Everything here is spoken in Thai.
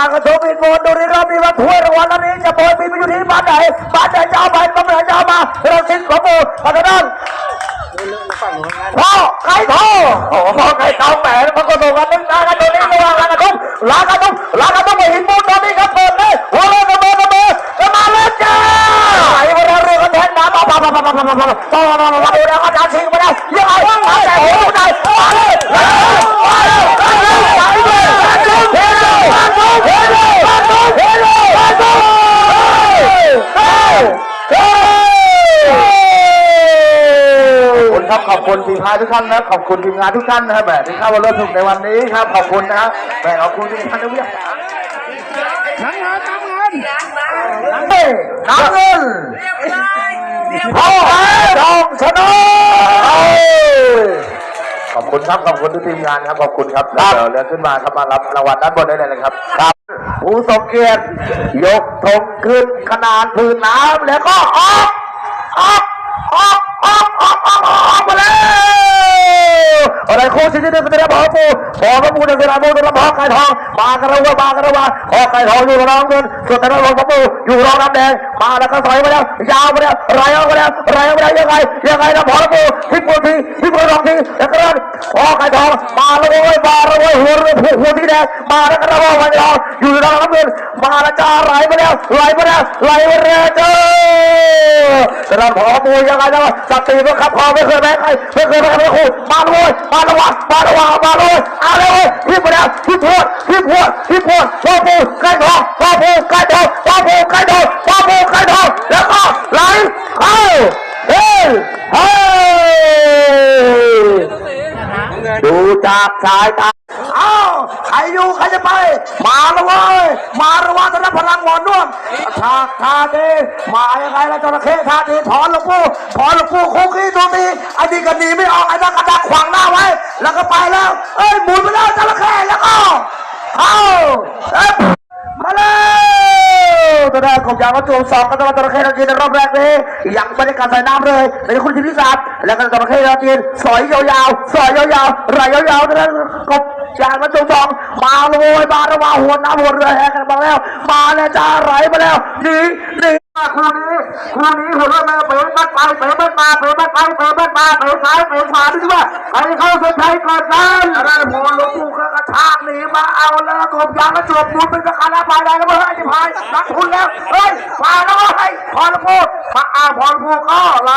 างกระทบรางอินโมดูนี่เรามีมาถ้วยรางวัลนี้จะโปรยบินไปอยู่ที่บ้านไหนบ้านไหนจะเอาไปบ้านไหนจะเอามาเราสิ้นของมูลพัฒนพ่อไก่อโอ้พ่อไก่ทองแหมมันก็ส่งกันนึกงากันตัวนี้ระหว่างรางกระทบรางกระทบรางกระทบไปอินโมตอนนี้ครับเปิดเลยหัวเรือระเบิดระเบิดจะมาแล้วจ้าไหลมาเรือกันแทนน้ำมามามามามามามามามามามาดูแล้วอาจารย์ชิงไปแล้วยังไงอาจารย์โอ้ยมาเลยมาเลยมาเลยมาเลยมาเลยมาเลยเฮโร่มาเลยเฮโร่มาเลยเฮโร่มาเลยเฮ้เฮ้ขอบ คุณครับ ขอบคุณทีมงานทุกท่านนะขอบคุณทีมงานทุกท่านนะครับแหมที่เข้ามาร่วมสนุกในวันนี้ครับ ขอบคุณนะครับแหมขอบคุณทีมงานทุกท่านน้ำเงินน้ำเงินเฮ้น้ำเงินพ่อจองชนะขอบคุณครับ ขอบคุณทุกทีมงานครับ ขอบคุณครับเดี๋ยวเรือขึ้นมาครับมารับรางวัลด้านบนได้เลยนะครับครับผู้ทรงเกียรติยกธงขึ้นขนาดพื้นน้ำแล้วก็ออกออกออกออกออกออกออกมาแล้ว อะไรโค้ชที่นี่เป็นระบิดปูขอกพระปูในสนามมวยระบิดไก่ทองมากันระวังมากันระวังขอไก่ทองอยู่รองเงินส่วนแต่ละรองพระปูอยู่รองน้ำแดงมาแล้วก็สอยมาแล้วยาวมาแล้วไรเอามาแล้วไรเอามาแล้วยังไงยังไงนะพอพระปูพลิกปูทีพลิกปูรองทีแล้วก็ขอไก่ทองมาแล้วเว้ยมาแล้วเว้ยหัวรือหัวที่แดงมาแล้วก็ระวังไก่ทองอยู่รองน้ำเงินมาแล้วจ้าไหลมาแล้วไหลมาแล้วไหลมาแล้วเจ้า แต่เราพอปูยังไงนะสติมันขับคอไม่เคยแพ้ใครไม่เคยแพ้ใครคู่มาเลยมาระวังมาระวังมาเลยเอาเลยพี่มาแล้วพี่พวดพี่พวดพี่พวดพ่อปูไก่ทองพ่อปูไก่ทองพ่อปูไก่ทองพ่อปูไก่ทองแล้วก็ไหลเข้าเฮ้ยเฮ้ยดูจากสายตา อ้าว ใครอยู่ ใครจะไป มาแล้วเว้ย มาแล้วว่า ทากทาเดมายังไงล่ะจระเข้ทาเดถอนหลวงปู่ถอนหลวงปู่คุกขี้ตัวตีไอ้นี่ก็หนีไม่ออกไอ้นั่นก็ดักขวางหน้าไว้ แล้วก็ไปแล้ว เอ้ยหมุนไปแล้วจระเข้ วแรกของยางกระจูงสองก็ต้องจระเข้เราจีนในรอบแรกนี้ยังไม่ได้การใส่น้ำเลยในคุณที่พิศาจแล้วก็จระเข้เราจีนสอยยาวๆสอยยาวๆไหลยาวๆตัวนั้นกบยางกระจูงสองมาลยโวยมาแล้วาหัวน้ำหัวเรือแหกกันมาแล้วมาแล้วจ้าไหลมาแล้วหนีหนีคู่นี้คู่นี้หัวเรือมาเป๋บัดไปเป๋บัดมาเป๋บัดไปเป๋บัดมาเป๋ซ้ายเป๋ขวาด้วยว่าใครเข้าเส้นชัยก่อนกันแล้วนั่นพอหลวงปู่ก็กระชากหนีมาเอา บยางก็จบมุดเป็นสกัดแล้วไปได้แล้วเว้ยไอ้พายนักทุนแล้วเฮ้ยพายแล้วเฮ้ยพอลวงปู่มาเอาพอลพูก็ไหล